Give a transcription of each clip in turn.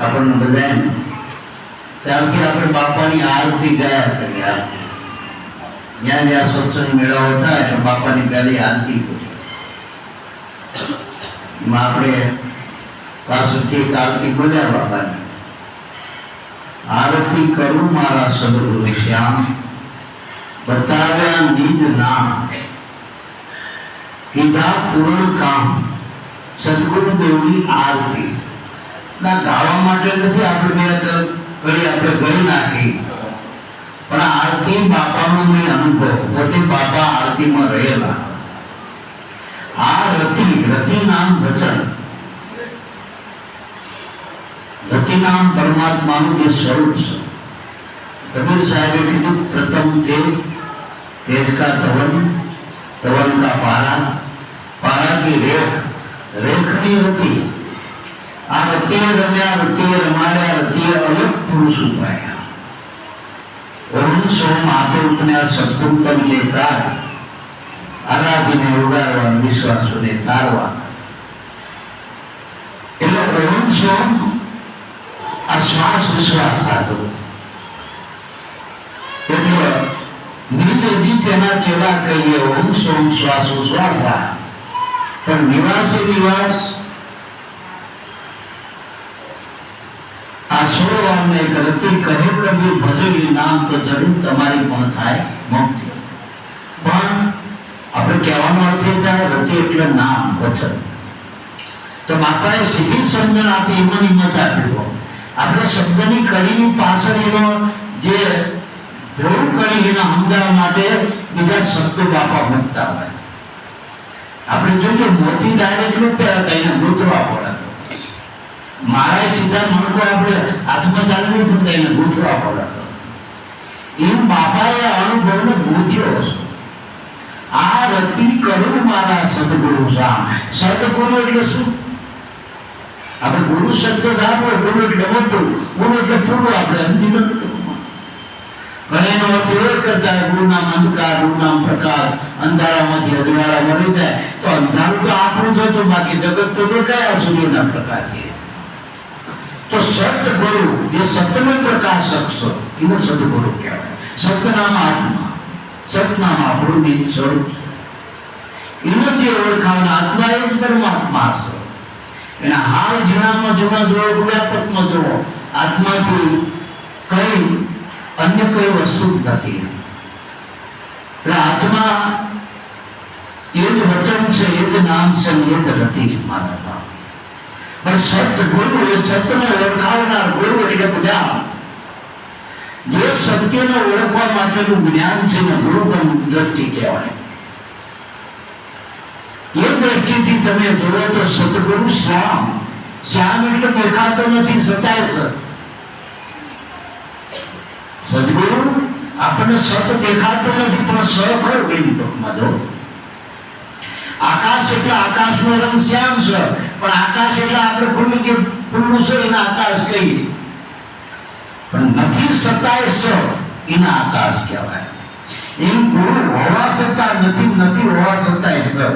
આપણને બધાને ત્યારથી આપણે બાપાની આરતી ગયા કરીએ આરતી જ્યાં જ્યાં સત્સંગ મેળાઓ થાય એટલે બાપાની પહેલી આરતી કરીએ એમાં આપણે પાસેથી એક આરતી બોલ્યા બાપાની. આરતી કરું મારા સદગુરુ શ્યામ, બતાવ્યા નિજ નામ. કીધા પૂર્ણ કામ. સદગુરુ દેવની આરતી. ના, ગાવા માટે નથી આપણે બે ક- કડી આપણે ગળી નાખી. પણ આરતી બાપાનો મેં અનુભવ. પોતે બાપા આરતીમાં રહેલા. આ રતિ રતિ નામ વચન. રતિ નામ પરમાત્માનું જે સ્વરૂપ છે. કબીર સાહેબે કીધું, પ્રથમ તેજ તેજ કા તવન તવન કા પારા. પારા કી રેખ, રેખની રતિ. આ રતિએ રમ્યા રતિએ રમાડ્યા રતિએ અલગ પુરુષ ઉપાયા ઓગણીસો આપે ઉપન્યાસ સત્સંગમ જે તાર આરાધીને ઉગારવા વિશ્વાસોને તારવા એટલે ઓગણીસો આ શ્વાસ વિશ્વાસ સાધો એટલે નિજ નિત્યના ચેલા કહીએ ઓમ સોમ શ્વાસો શ્વાસા પણ નિવાસે નિવાસ આ છોડવાને કરતી કહે કબીર ભજેલી નામ તો જરૂર તમારી પણ થાય મુક્તિ. પણ આપણે કહેવાનો અર્થ એ થાય, રતિ એટલે નામ, વચન. તો બાપાએ સીધી સમજણ આપી, એમાં નિમત આપ્યો આપણે શબ્દની કરીની પાછળ એનો જે ધ્રુવ કરી એના સમજાવવા માટે બીજા શબ્દો બાપા મૂકતા હોય. આપણે જોઈએ મોતી ડાયરેક્ટ પહેલા કહીને ગૂંથવા પડે. મારા ચિંતા મણકો આપણે હાથમાં ચાલવી પડતા એને ગૂંચવા પડે. એમ બાપાએ અનુભવને ગૂંચ્યો. આ રતિ કરું મારા સદગુરુ સામ સદગુરુ એટલે શું? આપણે ગુરુ શબ્દ સાંભળો ગુરુ એટલે મોટું. ગુરુ એટલે પૂરું આપણે, સમજી એનો અર્થ એવો કરતા ગુરુનામ અંધકાર, ગુરુનામ પ્રકાશ અંધારામાંથી અજવાળા મળી જાય, તો અંધારું તો આપણું જ હતું, બાકી જગત તો દેખાયા સૂર્યના પ્રકાશથી તો સતગુરુ જે સતનો પ્રકાશ આપશો એને સદગુરુ કહેવાય. સતનામ આત્મા, સતનામ આપણું નિજ સ્વરૂપ એનો જે ઓળખાણ આત્મા એ પરમાત્મા છે. એના હાલ જીણામાં જીણા જોવો વ્યાપકમાં જોવો આત્માથી કઈ અન્ય કઈ વસ્તુ નથી. એટલે આત્મા એ જ વચન છે, એ જ નામ છે એ જ રતિ મારા પણ સત ગુરુ એ સત્યને ઓળખાવનાર ગુરુ એટલે જ્ઞાન જે સત્યને ઓળખવા માટેનું જ્ઞાન છે ને ગુરુ દ્રષ્ટિ કહેવાય. એ દ્રષ્ટિથી તમે જુઓ તો સતગુરુ શ્યામ. શ્યામ એટલે દેખાતો નથી સતાય સર સદગુરુ, આપણને સત દેખાતો નથી, પણ સખર બેનટોકમાં જો. આકાશ એટલે આકાશનો રંગ શ્યામ છે. પણ આકાશ એટલે આપણે ખુલ્લું જે ખુલ્લું છે એને આકાશ કહીએ પણ નથી સતાય સ એને આકાશ કહેવાય એમ ગુરુ હોવા છતાં નથી નથી હોવા છતાંય છે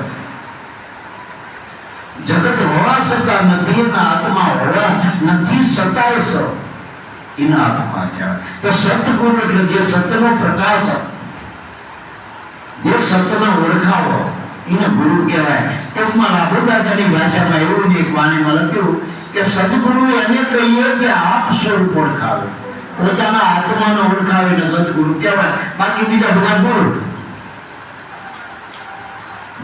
જગત હોવા છતાં નથી એના આત્મા હોવા નથી સતાય સ એના આત્મા કહેવાય તો સતગુરુ એટલે જે સતનો પ્રકાશ જે સતને ઓળખાવો એને ગુરુ કહેવાય ટૂંકમાં લાભુદાદાની ભાષામાં એવું એક વાણીમાં લખ્યું કે સદગુરુ એને કહીએ કે આપ સ્વરૂપ ઓળખાવે. પોતાના આત્માને ઓળખાવે ને સદગુરુ કહેવાય. બાકી બીજા બધા ગુરુ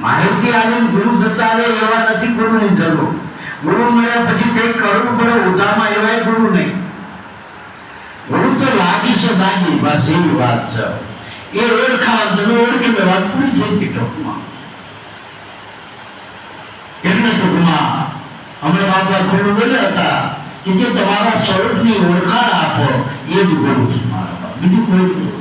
માહિતી આવીને ગુરુ જતા રહે એવા નથી ગુરુની જરૂર. ગુરુ મળ્યા પછી કંઈક કરવું પડે ઉધામાં એવાય ગુરુ નહીં. ગુરુ તો લાગી છે દાગી, બસ એવી વાત છે. એ ઓળખાવા, તમે ઓળખી વાત પૂરી થઈ ગઈ ટૂંકમાં. એટલે ટૂંકમાં અમે બાપા ખુલ્લું બોલ્યા હતા કે જે તમારા સ્વરૂપની ઓળખાણ આપો, એ જ ગુરુ બીજું કોઈ ગુરુ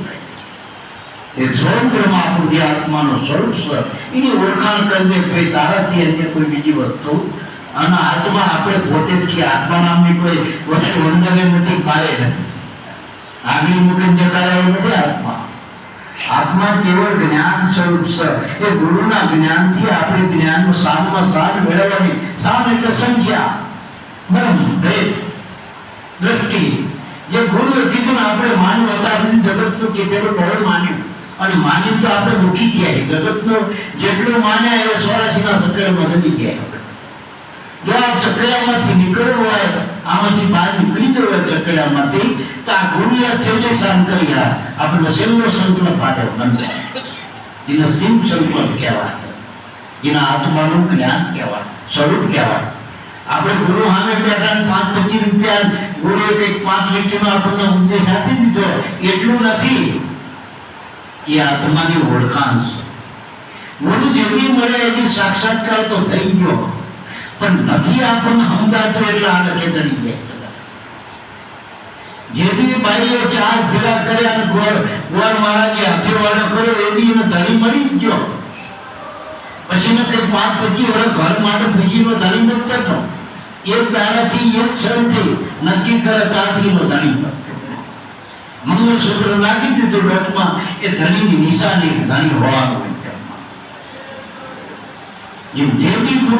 એ સ્વરૂપમાં આપણું જે આત્માનું સ્વરૂપ છે, એની ઓળખાણ કરી દે ભાઈ તારાથી અન્ય કોઈ બીજી વસ્તુ અને આત્મા આપણે પોતે જ છીએ. આત્મા નામની કોઈ વસ્તુ અંદરે નથી, બારે નથી. આગળ મૂકીને જકારાયો નથી આત્મા. આત્મા કેવળ જ્ઞાન સ્વરૂપ છે. એ ગુરુના જ્ઞાનથી આપણે જ્ઞાનનું સાતમાં સાત મેળવવાની. સાત એટલે સંખ્યા, બ્રહ્મ, ભેદ, દ્રષ્ટિ. જે ગુરુએ કીધું આપણે માનવ હતા જગતનું કીધેલું બહુ માન્યું. અને માની તો આપણે દુઃખી થયા જગતનું જેટલું માન્યા એ સોળાસીના સક્રિયમાં જતી ગયા. જો આ ચકરામાંથી નીકળવું હોય આમાંથી બહાર નીકળી ગયો હોય ચકરામાંથી તો આ ગુરુએ છેલ્લે શાંત કર્યા આપણને છેલ્લો સંકલ્પ આપ્યો મનમાં જેને શિવ સંકલ્પ કહેવાય. એના આત્માનું જ્ઞાન કહેવાય, સ્વરૂપ કહેવાય. આપણે ગુરુ સામે બેઠા પાંચ પચીસ રૂપિયા ગુરુએ કંઈક પાંચ મિનિટનો આપણને ઉપદેશ આપી દીધો. એટલું નથી. એ આત્માની ઓળખાણ છે. ગુરુ જેવી મળે એની સાક્ષાત્કાર તો થઈ ગયો. પણ નથી આપણને સમજાતું એટલે આ લગે ચડી ગયા જેથી ભાઈઓ ચાર ભેગા કર્યા અને ગોળ ગોળ મહારાજે હાથે વાળો કર્યો, એથી એને ધણી જ ગયો. પછી મેં કઈ પાંચ પચીસ વર્ષ ઘર માટે બીજીનો ધણી નથી થતો. એક દાડાથી એક ક્ષણથી નક્કી કરે ત્યાંથી એનો ધણી મંગળસૂત્ર નાખી દીધું ડોકમાં એ ધણીની નિશાની ધણી હોવાનું માહિતી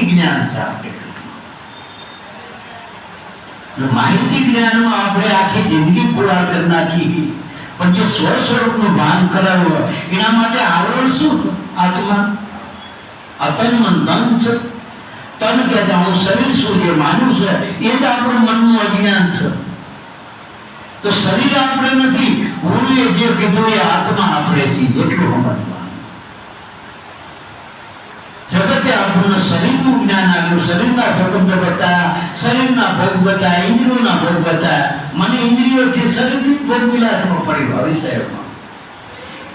જ્ઞાન છે આપણે આખી જિંદગી પૂરા કરી નાખી પણ જે સ્વ સ્વરૂપનું ભાન કરાવ્યું એના માટે આવરણ શું? આત્મા. અતન મન ધન છે. તન કહેતા હું શરીર શું જે માન્યું છે, એ જ આપણું મનનું અજ્ઞાન છે. તો શરીર આપણે નથી, ગુરુએ જે કીધું એ આત્મા આપણે છીએ, એટલું સમજવાનું જગતે આપણને શરીરનું જ્ઞાન આપ્યું, શરીરના સંબંધ બતાવ્યા શરીરના ભોગ બતાવ્યા ઇન્દ્રિયોના ભોગ બતાવ્યા મને ઇન્દ્રિયોથી શરીરથી જ ભોગ વિલાસમાં પડ્યો વિષયોમાં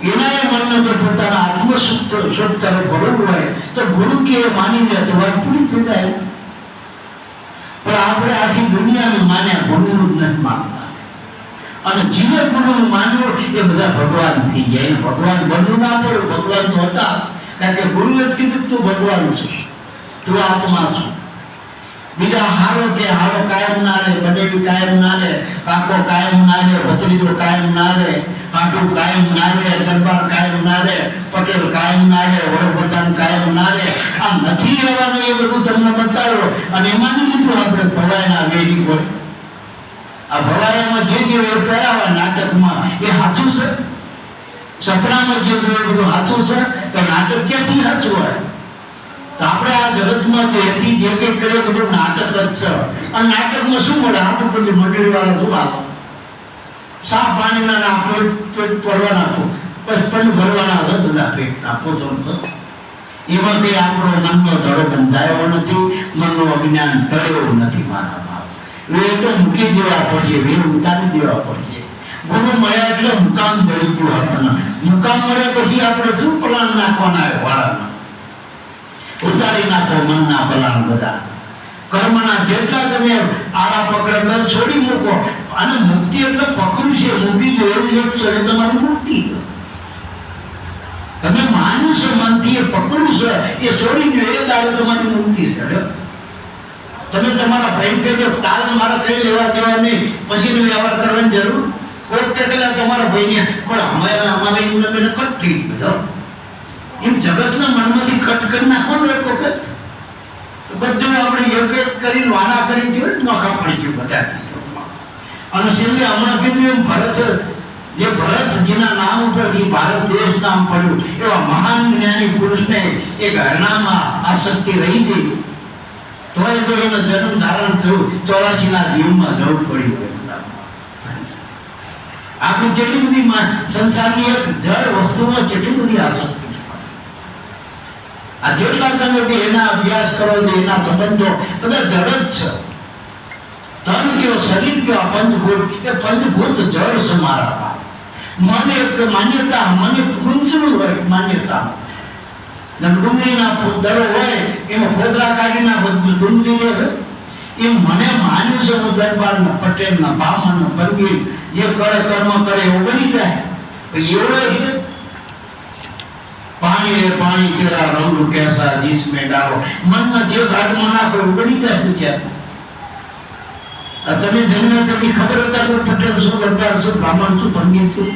એનાએ મનને જો પોતાના આત્મ સુખ તરફ વળવું હોય તો ગુરુ કે માની તો વાત પૂરી થઈ જાય. પણ આપણે આખી દુનિયાને માન્યા ગુરુનું નથી માનતા અને જીવે ગુરુનું માનવું એ બધા ભગવાન થઈ જાય ભગવાન બનવું ના પડે, ભગવાન તો હતા. કારણ કે ગુરુએ કીધું તું ભગવાન છું. તું આત્મા છું. બીજા હારો કે હારો કાયમ ના રે બનેવી કાયમ ના રે કાકો કાયમ ના રે ભત્રીજો કાયમ ના રે કાટુ કાયમ ના રે દરબાર કાયમ ના રે પટેલ કાયમ ના રે વડપ્રધાન કાયમ ના રે આ નથી રહેવાનું એ બધું તમને બતાવ્યો. અને એમાં લીધું આપણે ભવાયના વેરી હોય. આ ભવાયામાં જે જે એ કરાવે નાટકમાં એ સાચું છે? સપનામાં જે જોયું બધું સાચું છે? તો નાટક ક્યાંથી સાચું હોય? આપણે આ જગતમાં તેથી જે કંઈ કરીએ બધું નાટક જ છે. અને નાટકમાં શું મળે? હાથ ઉપરથી મંડળી વાળા શું આપો સા પાણીના નાખો પેટ ભરવા નાખો. બસ પણ ભરવાના હતા બધા પેટ. નાખો છો એમાં કંઈ આપણો મનનો ધડો બંધાયો નથી, મનનો અજ્ઞાન ટળ્યો નથી મારા બાપ. એ તો મૂકી દેવા પડશે વેર ઉતારી દેવા પડશે. ગુરુ મળ્યા એટલે મુકામ મળી ગયું આપણને. મુકામ મળ્યા પછી આપણે શું પ્લાન નાખવાના હોય ઉતારી નાખો મનના પલાણ બધા. કર્મના જેટલા તમે આડા પકડે બધા છોડી મૂકો, અને મુક્તિ એટલે પકડું છે મૂકી દો એ ક્ષણે તમારી મુક્તિ. તમે માન્યું છે, મનથી એ પકડું છે, એ છોડી દો એ તારે તમારી મુક્તિ છે તમે તમારા ભાઈ કે તાલ મારા કઈ લેવા દેવા નહીં, પછી વ્યવહાર કરવાની જરૂર? કોઈ કે, પેલા તમારા ભાઈને, પણ અમારે અમારે એમને કઈ થઈ ગયો એમ જગતના મનમાંથી કટ કરી નાખવાનું એક વખત. બધું આપણે એક કરીને વાના કરી જોઈએ નોખા પડી ગયું બધાથી. અને છેલ્લે હમણાં કીધું એમ ભરત, જે ભરત જેના નામ ઉપરથી ભારત દેશ નામ પડ્યું, એવા મહાન જ્ઞાની પુરુષને એક હરણામાં આસક્તિ રહી ગઈ. તોય તો એનો જન્મ ધારણ થયું, ચોરાસીના જીવમાં જવું પડ્યું આપણી કેટલી બધી સંસારની એક જળ વસ્તુમાં કેટલી બધી આસક્તિ. આ જેટલા તમે જે એના અભ્યાસ કરો છો, એના સંબંધો બધા જળ જ છે. તન કયો, શરીર કયો, આ પંચભૂત? એ પંચભૂત જળ છે મારા મને મન માન્યતા મને એક હોય માન્યતા. ડુંગળીના દરો હોય, એમાં ફોતરા કાઢી નાખો તો ડુંગળી લે છે. એમ મને માન્યું છે હું દરબારના પટેલના બ્રાહ્મણના પંગીર જે કરે કર્મ કરે એવું બની જાય. એવડો પાણી રે પાણી તેરા રંગ કેસા જીસમે ડાલો મનમાં જે ઘાટમાં નાખો બની જાય પૂછ્યા તમે જન્મ્યા ત્યાંથી ખબર હતા કે પટેલ શું દરબાર શું બ્રાહ્મણ શું પંડિત શું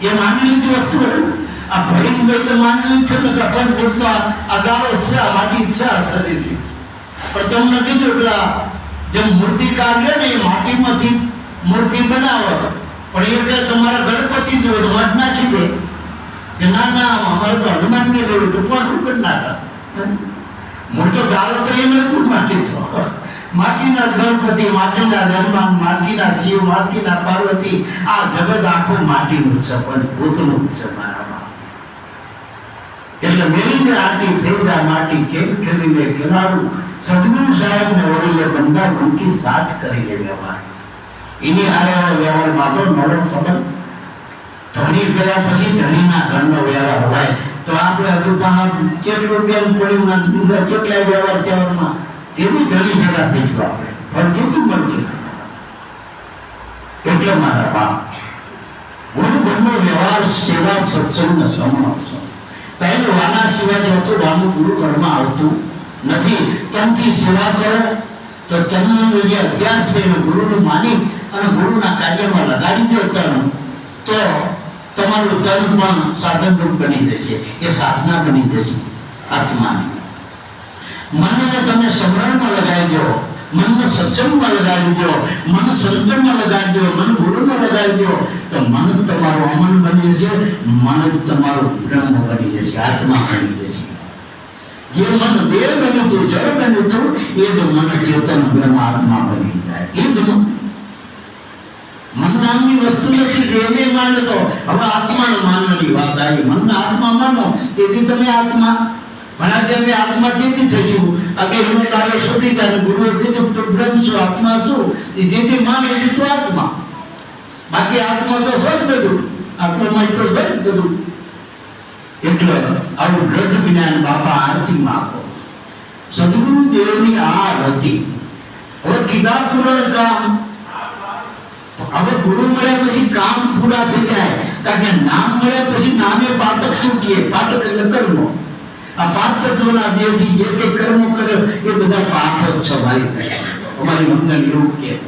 એ માની લીધી વસ્તુ હતી. આ ભરીનભાઈ તો માની લીધી છે તો કે અપન આ ગાળો છે, આ માટી છે, આ શરીરની. પણ તમને કીધું પેલા જે મૂર્તિકાર લે ને એ માટીમાંથી મૂર્તિ બનાવે. પણ એ કે તમારા ગણપતિ જો મઠ નાખી દે. એટલે મેલીને આટી થઈ માટી કેમ ખેલીને કેનારું સદગુરુ સાહેબ ને વડીલે બંધા બંકી સાથ કરીને વ્યવહાર એની હારે વ્યવહારમાં તો નવો ખબર ધણી ગયા પછી ધણીના ઘરનો વ્યવહાર હોય. તો આપણે હજુ પણ કેટલું બેન પડ્યું કેટલાય વ્યવહાર તહેવારમાં તેથી ધણી ભેગા થઈશું આપણે પણ કેટલું મળશે એટલે મારા બાપ. ગુરુ ઘરનો વ્યવહાર, સેવા સત્સંગ સમણો છે. તેલ વાના સિવાય હોતું ડામું ગુરુ ઘરમાં આવતું નથી. તનથી સેવા કરો, તો તેમનું જે અભ્યાસ છે ગુરુનું માની અને ગુરુના કાર્યમાં લગાડી દો તન તો તમારું તન પણ સાધનરૂપ બની જશે, એ સાધના બની જશે, આત્માની. મનને તમે સમરણમાં લગાવી દો મનને સત્સંગમાં લગાડી દો મન સંતમાં લગાડી દો મન ગુરુમાં લગાડી દો તો મન તમારું અમન બની જશે, મન તમારું બ્રહ્મ બની જશે, આત્મા બની જશે. જે મન દેહ બન્યું હતું જળ બન્યું હતું એ જ મન ચેતન બ્રહ્મ આત્મા બની જાય, એ જ મન મન નામની વસ્તુ નથી દેહને માનો તો, હવે આત્માને માનવાની વાત આવી. મનને આત્મા માનો, તેથી તમે આત્મા. ઘણા જેને આત્મા તેથી થયું. અગે હું તારે છોડી જાય ગુરુએ કીધું તો બ્રહ્મ શું આત્મા શું એ જેથી માને એ તો આત્મા. બાકી આત્મા તો સજ બધું. આત્મામાં તો સજ બધું. એટલે આવું દ્રઢ જ્ઞાન બાપા આરતીમાં આપો. સદગુરુ દેવની આ હતી હવે કીધા પૂરણ કામ. હવે ગુરુ મળ્યા પછી કામ પૂરા થઈ જાય. કારણ કે નામ મળ્યા પછી નામે પાતક શું કહે પાતક એટલે કર્મો. આ પાંચ તત્વના દેહથી જે કે કર્મો કરે એ બધા પાપ જ છે મારી. અમારી મંગળ એવું કે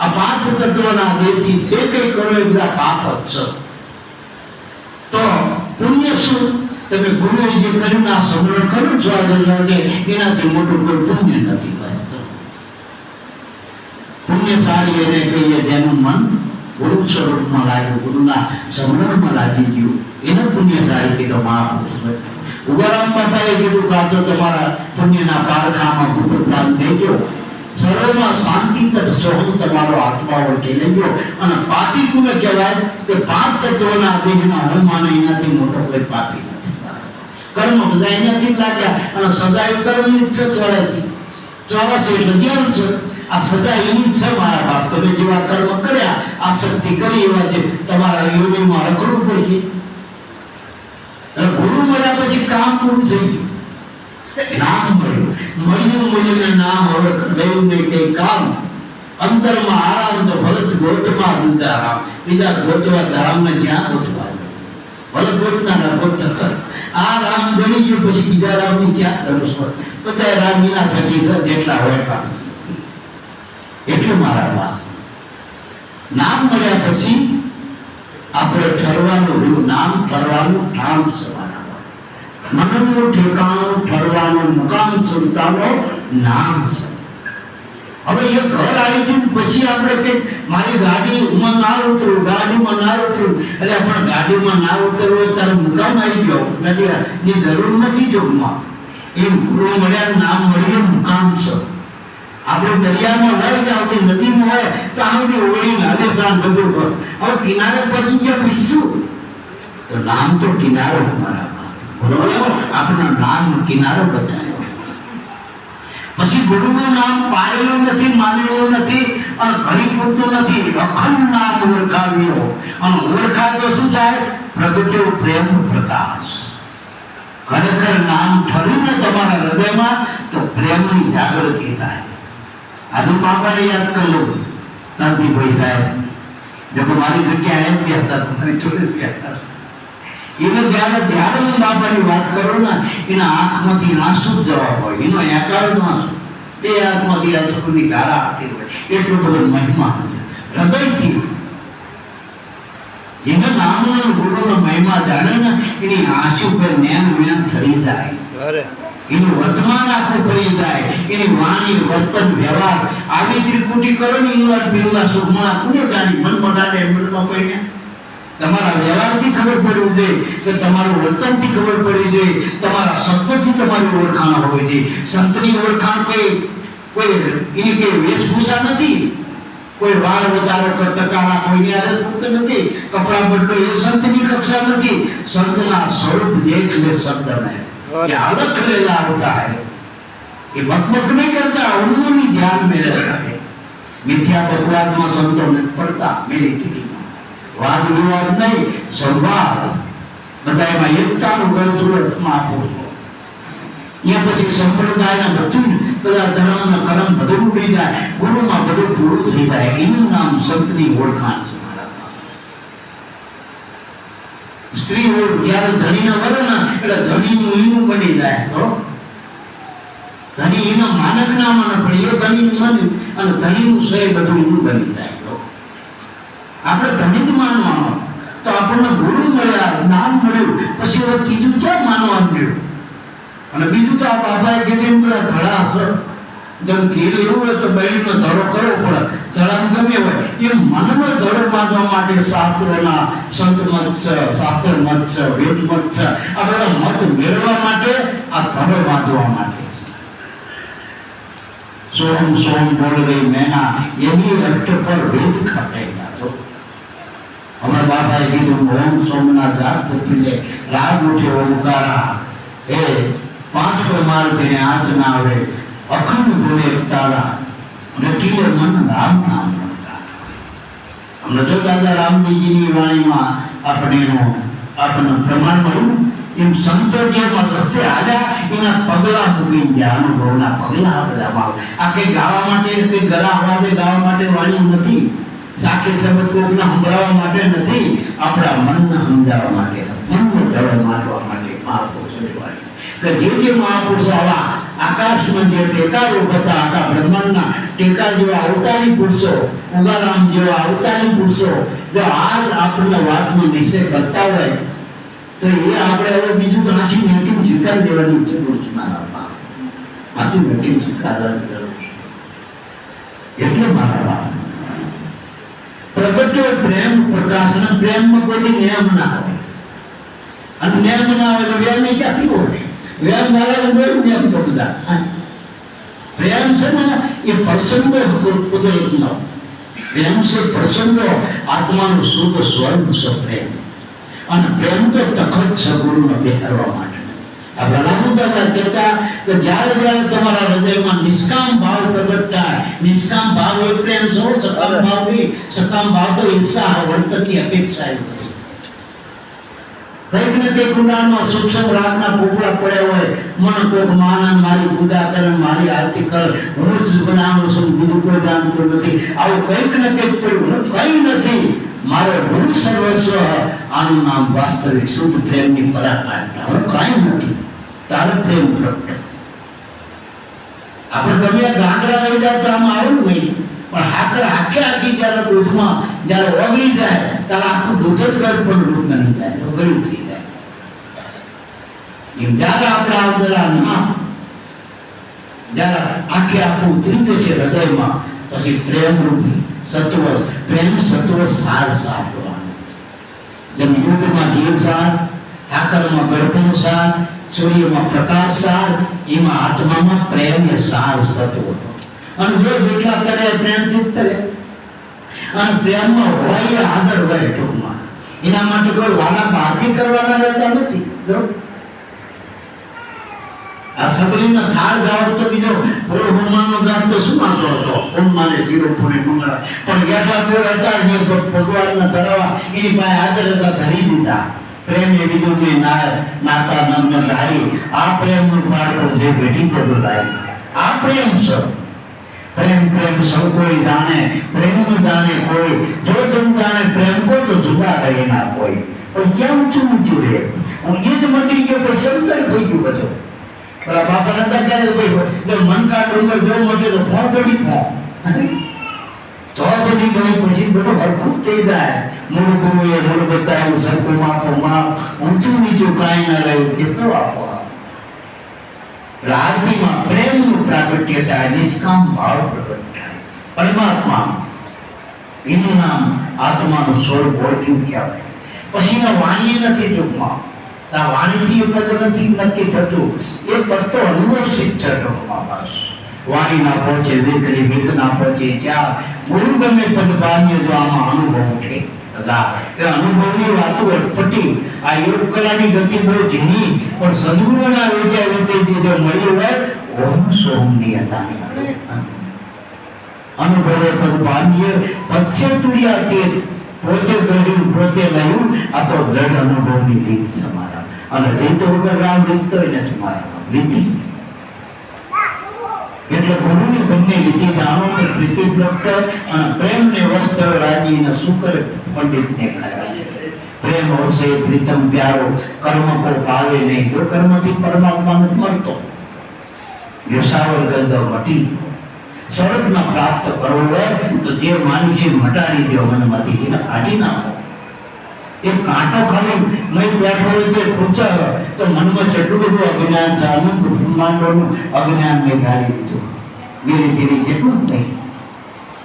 આ પાંચ તત્વના દેહથી જે કંઈ કરો એ બધા પાપ જ છે. તો પુણ્ય શું? તમે ગુરુએ જે કર્યું, આ સમરણ કર્યું આજે એનાથી મોટું કોઈ પુણ્ય નથી પુણ્યશાળી એને કહીએ જેનું મન ગુરુ સ્વરૂપમાં લાગ્યું, ગુરુના સમરણમાં લાગી ગયું. એને પુણ્યશાળી કીધો મહાપુરુષ ઉગારામ માતાએ કીધું કાચો તમારા પુણ્યના પારખામાં ગુપ્તપાલ દેજો સર્વમાં શાંતિ સોહમ તમારો આત્મા ઓળખી લેજો. અને પાપી કોને કહેવાય કે પાંચ તત્વના અધીનમાં હું માને એનાથી મોટો કોઈ પાપી નથી. કર્મ બધા એનાથી લાગ્યા અને સદાય કર્મની જ છે ત્વરાથી ચોરસ એટલે છે. આ સજા એની છે મારા બાપ. તમે જેવા કર્મ કર્યા આસક્તિ કરી એવા જે તમારા યોનિમાં રખડવું પડશે. અને ગુરુ મળ્યા પછી કામ પૂરું થઈ ગયું. નામ મળ્યું. મળ્યું મળીને નામ ઓળખ લેવું ને કઈ કામ. અંતરમાં આરામ તો ભરત ગોતમાં દીધા રામ બીજા ગોતવા ધામ ને જ્યાં ગોતવા ભલે ગોતના ગોત આ રામ જણી ગયું, પછી બીજા રામની ક્યાં જરૂર છે બધા રામ વિના થકી છે, જેટલા હોય પામ એટલું મારા બાપ. નામ મળ્યા પછી આપણે ઠરવાનું નામ ઠરવાનું ઠામ છે. મનનું ઠેકાણું ઠરવાનું મુકામ સંતાનો નામ છે. હવે એ ઘર આવી ગયું પછી આપણે કે મારી ગાડીમાં ના ઉતરું, ગાડીમાં ના ઉતરું. એટલે પણ ગાડીમાં ના ઉતરવું ત્યારે મુકામ આવી ગયો. એ જરૂર નથી જોગમાં. એ ગુરુ મળ્યા, નામ મળ્યું, મુકામ છે. આપણે દરિયામાં હોય કે આવતી નદીમાં હોય, તો આમથી ઓળી નાદેશાન બધું પર હવે કિનારે પહોંચી ગયા પછી શું તો નામ તો કિનારો અમારા આપણા નામ કિનારો બતાવ્યો. પછી ગુરુનું નામ પાળેલું નથી, માનેલું નથી, અને ઘણી પૂરતું નથી, અખંડ નામ ઓળખાવ્યો. અને ઓળખાતો શું થાય? પ્રગટ્યો પ્રેમ પ્રકાશ. ખરેખર નામ ઠર્યું ને તમારા હૃદયમાં, તો પ્રેમની જાગૃતિ થાય. આજુ બાપાને યાદ કરી લો કાંતિભાઈ સાહેબ. જો મારી જગ્યાએ એમ હતા, મારી જોડે હતા. જ્યારે જ્યારે બાપાની વાત કરું ને એના આંખમાંથી આંસુ જ જવા હોય. એનો એકાળ જ આંસુ. એ આંખમાંથી આંસુની ધારા આવતી હોય. એટલો બધો મહિમા હૃદયથી. જેને નામનો ગુરુનો મહિમા જાણે ને એની આંસુ પર નેમ નેમ ઠરી જાય. અરે. એનું વર્તમાન આખું ફરી જાય. એની વાણી, વર્તન, વ્યવહાર આવી ત્રિકુટી કરો ને આ પીરલા સુખમાં કોને જાણી મન મોઢાને એમણમાં કોઈને તમારા વ્યવહારથી ખબર પડવી જોઈએ કે તમારું વર્તનથી ખબર પડવી જોઈએ. તમારા શબ્દથી તમારી ઓળખાણ હોવી જોઈએ. સંતની ઓળખાણ કોઈ કોઈ એની કોઈ વેશભૂષા નથી. કોઈ વાળ વધારો કે ટકાના કોઈની આદત નથી. કપડા બદલો એ સંતની કક્ષા નથી. સંતના સ્વરૂપ દેખ લે શબ્દ મેં ये अलग लेला होता है ये बकबक नहीं करता उन्होंने ध्यान में रहता है मिथ्या बकवाद में संतो नहीं पड़ता मेरी थी વાદ વિવાદ નહીં સંવાદ બધા એમાં એકતાનું ગણસુરત માં આપો છો અહીંયા પછી સંપ્રદાયના બધું બધા ધર્મના કર્મ બધું ઉડી જાય ગુરુમાં બધું પૂરું થઈ જાય એનું નામ સંતની ઓળખાણ સ્ત્રી જ્યારે ધણીને વરે ને એટલે ધણીનું ઈનું બની જાય તો? ધણી એના માનક ના માને, પણ એ ધણીનું માન્યું, અને ધણીનું સહે બધું ઈનું બની જાય તો? આપણે ધણી જ માનવાનો. તો આપણને ગુરુ મળ્યા, જ્ઞાન મળ્યું, પછી હવે ત્રીજું ક્યાં માનવાનું મળ્યું? અને બીજું તો આ બાબાએ કીધું બધા ધડા હશે જેમ ઘેર એવું હોય તો બહેનનો ધરો કરવો પડે. ધડામાં ગમે હોય. એ મનનો ધડો બાંધવા માટે શાસ્ત્રોના સંત મત છે, શાસ્ત્ર મત છે, વેદ મત છે. આ બધા મત મેળવવા માટે, આ ધડો બાંધવા માટે. સોમ સોમ બોલ ગઈ મેના, એની અષ્ટ પર વેદ ખટાઈ તો અમારા બાપાએ કીધું ઓમ સોમના જાપ થતી રાગ ઉઠે ઓમકારા. એ પાંચ પ્રમાણ તેને આજ ના આવે. અખંડ ગુણે તારા અને ટીલે મન રામ નામ હમણાં તો દાદા રામજીની વાણીમાં આપણે એનું પ્રમાણ મળ્યું એમ સંતો જેમાં રસ્તે આવ્યા એના પગલા મૂકી ગયા, અનુભવના પગલા બધામાં આ કઈ ગાવા માટે કઈ ગળા અવાજે ગાવા માટે વાણી નથી. સાખે શબ્દ કોકને સંભળાવવા માટે નથી. આપણા મનને સમજાવવા માટે, મનનો ધળ મારવા માટે મહાપુરુષોની વાણી. કે જે જે મહાપુરુષો આવા આકાશમાં જે ટેકારો હતા આખા બ્રહ્માંડના ટેકા જેવા અવતારી પુરુષો, ઉગારામ જેવા અવતારી પુરુષો, જો આજ આપણને વાતનો નિશ્ચય કરતા હોય, તો એ આપણે હવે બીજું તો નાખી મેકીને સ્વીકાર દેવાની જરૂર છે મારા બાપ. નાખી મેકીને સ્વીકારવાની જરૂર છે. એટલે મારા બાપ. પ્રગટ્યો પ્રેમ, પ્રકાશ અને પ્રેમમાં કોઈ નિયમ ના હોય. અને નિયમ ના હોય તો વ્યામ ક્યાંથી હોય? વ્યામ મારા હોય નિયમ તો બધા. પ્રેમ છે ને, એ પ્રસંગો કુદરતનો. પ્રેમ છે પ્રસંગો આત્માનું શુદ્ધ સ્વરૂપ છે પ્રેમ. અને પ્રેમ તો તખત છે ગુરુને બેહારવા માટે. આ પ્રધાનમંત્રી કહેતા કે જ્યારે જ્યારે તમારા હૃદયમાં નિષ્કામ ભાવ પ્રગટ થાય નિષ્કામ ભાવ હોય પ્રેમ શું સકામ ભાવ નહીં, સકામ ભાવ તો ઈર્ષા, વર્તનની અપેક્ષા એવી કંઈક ને કંઈક ઊંડાણમાં સૂક્ષ્મ રાગના પોપડા પડ્યા હોય. મને કોક માનન મારી પૂજા કરે, મારી આરતી કરે. હું જ બનાવું છું, બીજું કોઈ જાણતું નથી. આવું કંઈક ને કંઈક પડ્યું કંઈ નથી. મારો ગુરુ સર્વસ્વ આનું નામ વાસ્તવિક શુદ્ધ પ્રેમની પરાકાષ્ઠા. હવે કાંઈ નથી. તારે પ્રેમ પ્રગટ. આપણે ગમે ગાંગરા રહી જાય તો આમ આવું નહીં. પણ હાકર હાકે હાકી જ્યારે દૂધમાં જ્યારે ઓગળી જાય ત્યારે આખું દૂધ જ પણ રૂપ બની જાય ઓગળ્યું થઈ જાય. એમ જ્યારે આપણે આ બધા જ્યારે આખે આખું ઉતરી જશે હૃદયમાં, પછી પ્રેમ રૂપી સત્વ, પ્રેમ સત્વ સાર સાર જેમ દૂધમાં ઘી સાર, આકરમાં ગળપણ સાર, સૂર્યમાં પ્રકાશ સાર, એમાં આત્મામાં પ્રેમ એ સાર થતો હતો અને જો જેટલા કરે પ્રેમથી જ કરે. અને પ્રેમમાં હોય આદર હોય ટૂંકમાં. એના માટે કોઈ વાલા બહારથી કરવાના રહેતા નથી. આ સબરીનો થાળ ગાવ તો બીજો પૂરો હુમાનો ગાત તો શું વાંધો હતો? હુમાને જીરો પૂરી મંગળા. પણ બેઠા બે હતા જે ભગવાનના ધરાવા એની પાસે હાજર હતા, ધરી દીધા. પ્રેમ એ બીજું કે, ના નાતા નમ્ન ધારી આ પ્રેમનું પાડો જે ભેટી બધું લાવી આ પ્રેમ છે. પ્રેમ પ્રેમ સૌ કોઈ જાણે પ્રેમ જાણે કોઈ જો તું જાણે પ્રેમ કો તો જુદા રહે ના કોઈ પણ ક્યાં ઊંચું ઊંચું રહે હું એ જ મટી ગયો પછી સંતર થઈ ગયું બધું પેલા બાપા નતા ક્યારે કોઈ જો મન કા ડુંગર જો મોટે તો ફોન થોડી ફોન તો બધી ગઈ પછી બધું હરખું થઈ જાય મૂળ ગુરુએ મૂળ બતાવ્યું સરખું માપો માપ ઊંચું નીચું કાંઈ ના રહ્યું કેટલું આપો એટલે આરતીમાં પ્રેમનું પ્રાગટ્ય થાય, નિષ્કામ ભાવ પ્રગટ થાય. પરમાત્મા, એનું નામ આત્માનું સ્વરૂપ ઓળખ્યું કહેવાય પછીના વાણીએ નથી ટૂંકમાં. આ વાણીથી પદ નથી નક્કી થતું. એ પદ તો અનુવર્ષિત છે ટૂંકમાં બસ વાણી ના પહોંચે વિકરી વેદ ના પહોંચે, જ્યાં ગુરુ ગમે પદ પામ્યો જો આમાં અનુભવ ઉઠે. એ અનુભવની વાતો અટપટી આ યોગ કલાની ગતિ બહુ ધીમી, પણ સદગુરુના વેચાય વેચાઈ જો મળી હોય, ઓમ સોમની હતા અનુભવે પદ ભાગ્ય પચ્છે તુર્યા તે પોતે દ્રઢ્યું પોતે લયું આ તો દ્રઢ અનુભવની રીત છે મારા. અને રીત વગર રામ રીત તો નથી મારા. રીતિ એટલે ગુરુની ગમે વિધિ દાનો કે પ્રીતિ પ્રાપ્ત અને પ્રેમને વસ્ત્ર રાજીને સુકર પંડિત ને છે. પ્રેમ હોશે, પ્રીતમ પ્યારો, કર્મ કો ભાવે નહીં. જો કર્મથી પરમાત્મા નથી મળતો વ્યસાવર ગંધ મટી સ્વરૂપમાં પ્રાપ્ત કરવું હોય તો જે માની છે મટાડી દો મનમાંથી. એને કાઢી નાખો. કાંટો ખાલી નહીં બેઠો હોય તે ખૂંચાયો. તો મનમાં જેટલું બધું અજ્ઞાન છે? અનંત બ્રહ્માંડોનું અજ્ઞાન મેં ગાળી દીધું ધીરે ધીરે જેટલું નહીં.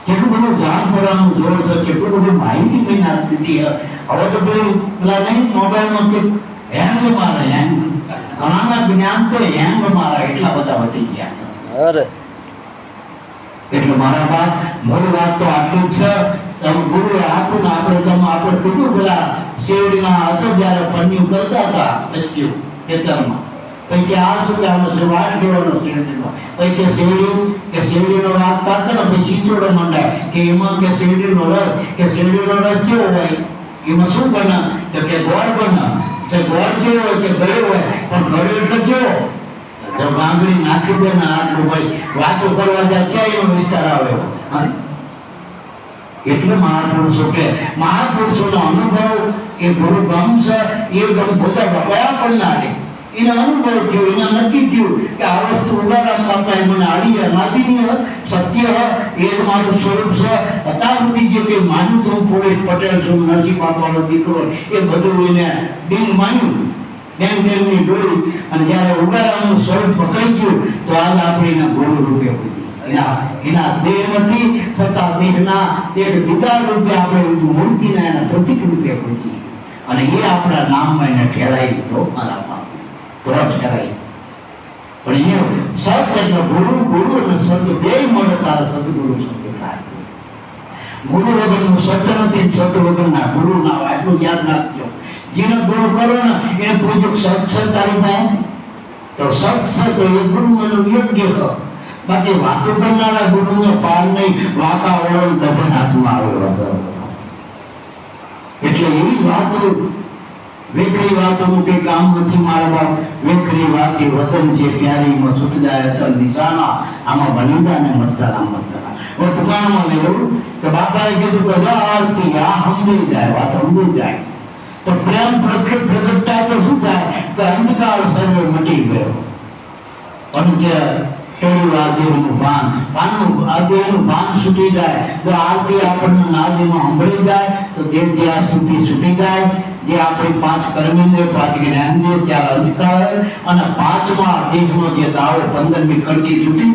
કેટલું બધું જ્ઞાન કરવાનું જોર છે કેટલું બધું માહિતી મેં આપી હતી હવે તો પેલું પેલા નહીં મોબાઈલમાં કે હેંગ મારે હેંગ. ઘણાના જ્ઞાન તો હેંગ મારા એટલા બધા વધી ગયા. અરે. એટલે મારા બાપ મૂળ વાત તો આટલું જ છે. તમે ગુરુએ આપ્યું આપણે તમે આપણે કીધું પેલા શેવડીના હાથે જ્યારે પન્યું કરતા હતા અસ્યું ખેતરમાં. પછી કે આ શું આમાં શું વાટ દેવાનો શેરડીનો? પછી કે શેરડી, કે શેરડીનો વાત પાકે ને પછી ચીચોડો મંડાય. કે એમાં કે શેરડીનો રસ, કે શેરડીનો રસ કેવો હોય? એમાં શું બને? તો કે ગોળ બને. તો ગોળ કેવો હોય કે ગળ્યો હોય? પણ ગળ્યો એટલે કેવો? તો બાંગડી નાખી દે ને આટલું ભાઈ વાતો કરવા જાય ક્યાં એનો વિસ્તાર આવે? એટલે મહાપુરુષો કે મહાપુરુષોનો અનુભવ એ ગુરુ ગમ છે એ ગમ પોતા બકયા પણ ના રે એને અનુભવ થયો, એને નક્કી થયું કે આ વસ્તુ ઉડારામ બાપા એ મને આડી અનાદિની સત્ય એ મારું સ્વરૂપ છે. અત્યાર સુધી જે કે માનું તો હું પટેલ છું નરજી બાપાનો દીકરો એ બધું એને બિન માન્યું. ડેમ ડેમની ડોરી અને જ્યારે ઉગારાનું સ્વરૂપ પકડી ગયું, તો આજ આપણે એના ગુરુ રૂપે પૂજી એના એના દેહમાંથી છતાં દેહના એક દીદાર રૂપે આપણે મૂર્તિના એના પ્રતિક રૂપે પૂજી અને એ આપણા નામમાં એને ઠેરાઈ તો મારા તો ઠેરાઈ પણ એ સત એટલે ગુરુ ગુરુ અને સત બે મળે તારે સદગુરુ સત્ય થાય. ગુરુ વગરનું સત નથી સત વગરના ગુરુ ના હોય, એટલું યાદ રાખજો. જેને ગુરુ કરો ને, એને પૂજક સત સત તારી પાસે. તો સત સત એ ગુરુ મને યોગ્ય કહો બાકી વાતો કરનારા ગુરુનો પાર નહીં, વાતાવરણ બધા હાથમાં આવ્યો એટલે એવી વાતો વેખરી વાતોનું કઈ કામ નથી મારા બાપ, વેખરી વાતી વતન છે પ્યારીમાં જાય અચલ નિશાના આમાં બની ને મરતા. ના મતતા હવે ટુકાણમાં લેવું કે બાપાએ કીધું કે જા આ સમજી જાય, વાત સમજી જાય. તો પ્રેમ પ્રગટ પ્રગટ તો શું થાય? કે અંધકાર સર્વે મટી ગયો. કે કેળું આદેવનું ભાન. ભાનનું આ ભાન છૂટી જાય. તો આરતી સંભળી જાય. તો દેહ જ્યાં સુધી છૂટી જાય. જે આપણી પાંચ કર્મેન્દ્રિય, પાંચ જ્ઞાનેન્દ્રિય ત્યાં અંધકાર અને પાંચમાં દેહનો જે દાવો પંદરમી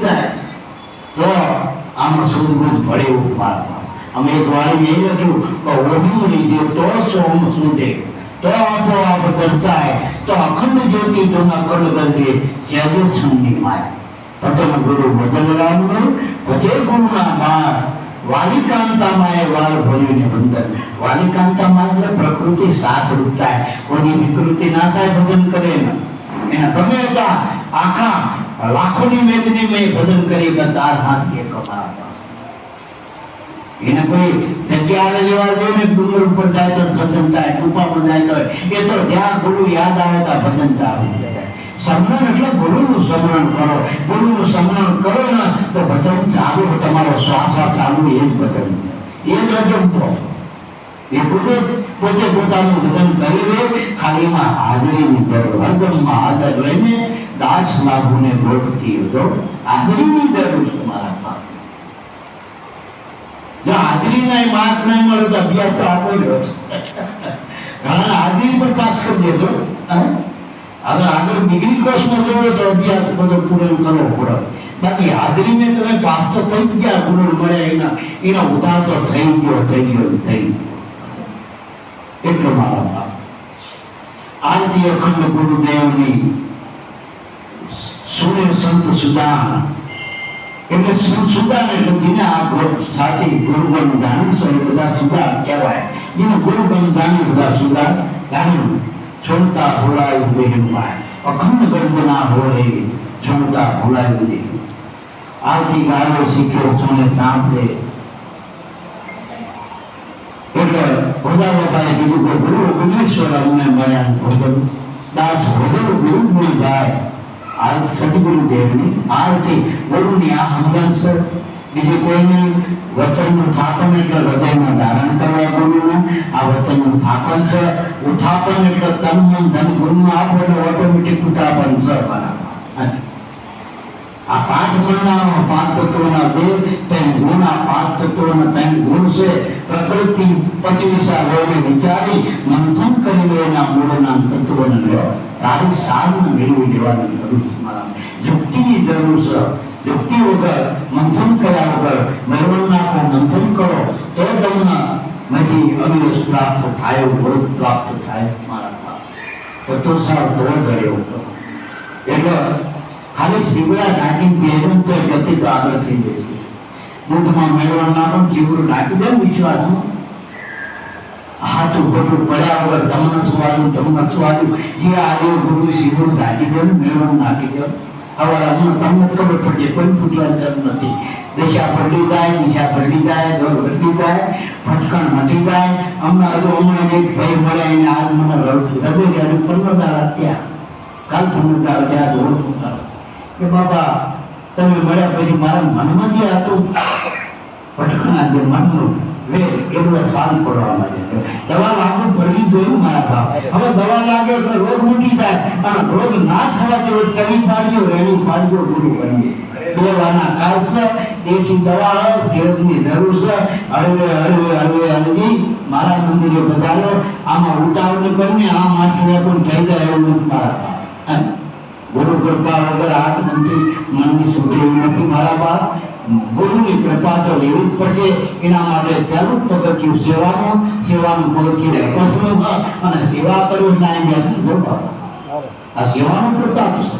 જાય, તો આમાં સુદબુદ ભળે ઉપમાનમાં અમે એક વાળી એ લખ્યું કે તો સોમ સુધે તો આપોઆપ દર્શાય, તો અખંડ જ્યોતિ કડ ગંધે જગ સુની માય. પતન గురు మొదలరాముడు ભજે ગુરુના બાર વાલિકાંતામાં એ વાલ ભળીને બંધન વાલિકાંતામાં એટલે પ્રકૃતિ સાથ રૂપ થાય કોની વિકૃતિ ના થાય ભજન કરે એના ગમે હતા આખા લાખોની મેદની મેં ભજન કરી તાર હાથ એક અમારા એને કોઈ જગ્યા આવે જેવા જોઈએ ને ડુંગર ઉપર ભજન થાય પર જાય તો એ યાદ આવે તો ભજન સમરણ એટલે ગુરુનું સમરણ કરો. ગુરુનું સમરણ કરો ને તો ભજન ચાલુ તમારો શ્વાસ ચાલુ એ જ ભજન. એ જ અજંપો એ પોતે પોતે પોતાનું ભજન કરી લે, ખાલીમાં હાજરીની જરૂર હરદમમાં હાજર રહીને દાસ લાભુને બોધતી હતો હાજરીની જરૂર છે મારા બાપ જો હાજરીના માર્ક નહીં મળે તો અભ્યાસ તો આપો રહ્યો છે હાજરી પર પાસ કરી દેજો. હા? હવે આગળ ડિગ્રી કોર્સમાં જવો તો અભ્યાસ બધો પૂરો કરવો પડે. બાકી હાજરી મેં તમે પાસ તો થઈ ગયા, ગુરુ મળ્યા એના એના ઉધાર તો થઈ ગયો થઈ ગયો, થઈ એટલો મારા બાપ. આરતી અખંડ ગુરુદેવની સૂર્ય સંત સુદાન. એટલે સંત સુદાન એટલે જેને આ સાચી ગુરુબન જાણી છે એ બધા સુદાન કહેવાય. જેને ગુરુબન જાણી બધા સુદાન જાણ્યું છોડતા ભોલાયું દેહ પાય અખંડ ગર્ભના હોળે છોડતા ભોલાયું દેહ આરતી ગાયો શીખ્યો, સોને સાંભળે. એટલે ગુરુ વિઘ્નેશ્વર, અમને મળ્યા દાસ ભોજન ગુરુ ગાય. આ સદગુરુ દેવની આરતી. ગુરુની આ છે બીજું કોઈની વચનનું થાપન એટલે હૃદયમાં ધારણ કરવા ગુરુના. આ વચનનું થાપન છે. ઉત્થાપન એટલે તન મન ધન ગુરુનું આપો એટલે ઓટોમેટિક ઉત્થાપન છે આ પાંચ મનના પાંચ તત્વોના દેવ તેમ ગુણ આ પાંચ તત્વોના તેમ ગુણ છે. પ્રકૃતિ પચવીસા ગૌને વિચારી, મંથન કરી લો એના મૂળના તત્વોને લ્યો. તારી સારું મેળવી લેવાની જરૂર છે મારા. યુક્તિની જરૂર છે. યુક્તિ વગર મંથન કર્યા વગર નાખો મંથન કરો તો તમને મજી અવિરસ પ્રાપ્ત થાય, વૃત પ્રાપ્ત થાય મારા તત્વસાર તો ગળ્યો એટલે ખાલી શિવડા નાખી બેરમ તો ગતિ તો આગળ થઈ જશે દૂધમાં મેળવણ નાખો જીવડું નાખી દે વિશ્વાસમાં. હાથું ખોટું પડ્યા વગર તમને સુવાડું તમને સુવાડું જે આવ્યો ગુરુ શિવડું નાખી દે મેળવણ નાખી દે. હવે હમણાં તમને ખબર પડી જાય કોઈ પૂછવાની જરૂર નથી. દિશા ભરડી જાય, દિશા ભરડી જાય દોર પલટી જાય, ફટકણ મટી જાય. હમણાં હજુ હમણાં એક ભાઈ મળ્યા એને આજ મને રડતું હજુ જ્યારે પંદર દાડા થયા. કાલ પંદર દાડા થયા તો ઓળખું કરો કે બાબા તમે મળ્યા પછી મારા મનમાં જે હતું ભટકણા જે મનનું. મારા બાપ. હવે દવા આમાં ઉતાવળ કરીને આ માટે પણ થઈ એવું ગુરુ કૃપા વગર આંખ મંદિર મનની નથી મારા બાપ. ગુરુની કૃપા તો લેવી જ પડશે એના માટે પહેલું પગથિયું સેવાનું સેવાનું પગથિયું અપસમાં અને સેવા કરવી ના એમ જો બાબા આ સેવાનો પ્રતાપ છે.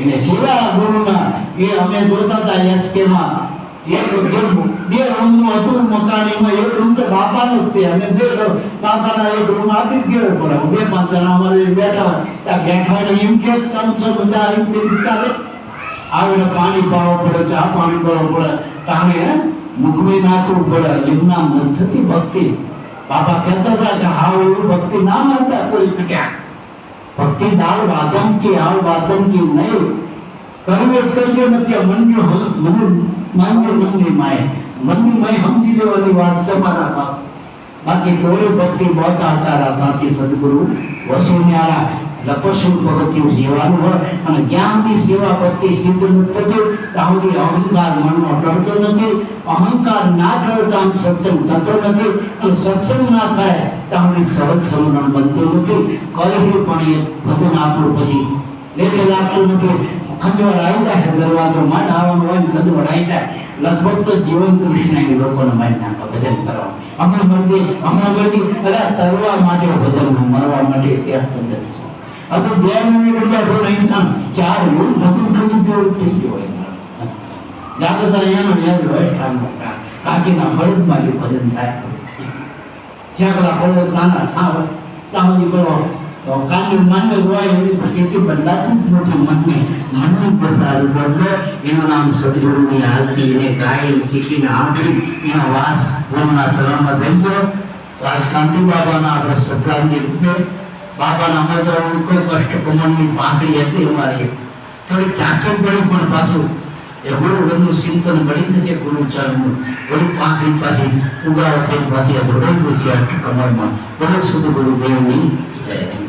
એને સેવા ગુરુના એ અમે જોતા હતા એસકેમાં એક બે રૂમનું હતું મકાનીમાં એક રૂમ તો બાપાનું જ તે. અમે જે બાપાના એક રૂમ આપી જ પણ બે પાંચ જણા અમારે બેઠા હોય. ત્યાં બેઠા એમ કે કામ છે બધા એમ કે આવીને પાણી પાવો પડે, ચા પાણી કરવો પડે. ટાણે મુકવી નાખવું પડે. લીમના મન થતી ભક્તિ. બાપા કહેતા હતા કે હાવ એવું ભક્તિ ના માનતા કોઈ ઘટ્યા ભક્તિ દાળ વાદનથી આવ વાદનથી નહીં. કરવે જ કરજો નથી મનની મન માનજો મનની માય. મનની માય સમજી લેવાની વાત છે મારા બાપ. બાકી કોઈ ભક્તિ બહુ આચારા ત્યાંથી સદગુરુ વસુન્યારા. લપસું પગથિયું સેવાનું હોય અને સુધી સેવા ભક્તિ સિદ્ધ થતી ત્યાં અહંકાર મનમાં ડરતો નથી, અહંકાર ના ડરતા સત્સંગ થતો નથી સત્સંગ ના થાય ત્યાં સુધી સહજ સમરણ નથી. કહ્યું પણ એ ભજન આપણું પછી લેખે લાગતું નથી. ખંજવાળ આવી દરવાજો માંડ આવવાનું હોય ને ખંજવાળ લગભગ તો જીવંત વિષ્ણુ લોકોને મારી ભજન કરવા. હમણાં મરજી હમણાં મરજી. અરે તરવા માટે ભજન, મરવા માટે ત્યાં ભજન છે? તો બે મિનિટ એટલે તો નહીં ના ચાર રોજ ભજન કરી દેવું થઈ ગયો હોય. જાગતા એનો યાદ હોય, ઠામ કાકીના ફરજમાં જે ભજન થાય. જ્યાં પેલા ફરજ નાના થા હોય, ત્યાં સુધી પેલો કાનનું મન હોય, એની પ્રકૃતિ બદલાતી જ નથી મનને. મનની પ્રસાર બદલો થઈ ગયો તો કોઈ કષ્ટ કમળની પાંખડી હતી અમારી. થોડી ચાંચો પડી પણ પાછું. એ ગુરુ બધું ચિંતન મળી જશે ગુરુ ચરણનું વળી પાંખડી પાછી ઉગાડો થઈ પાછી સુધી કમળમાં બોલો સદગુરુ દેવની જય.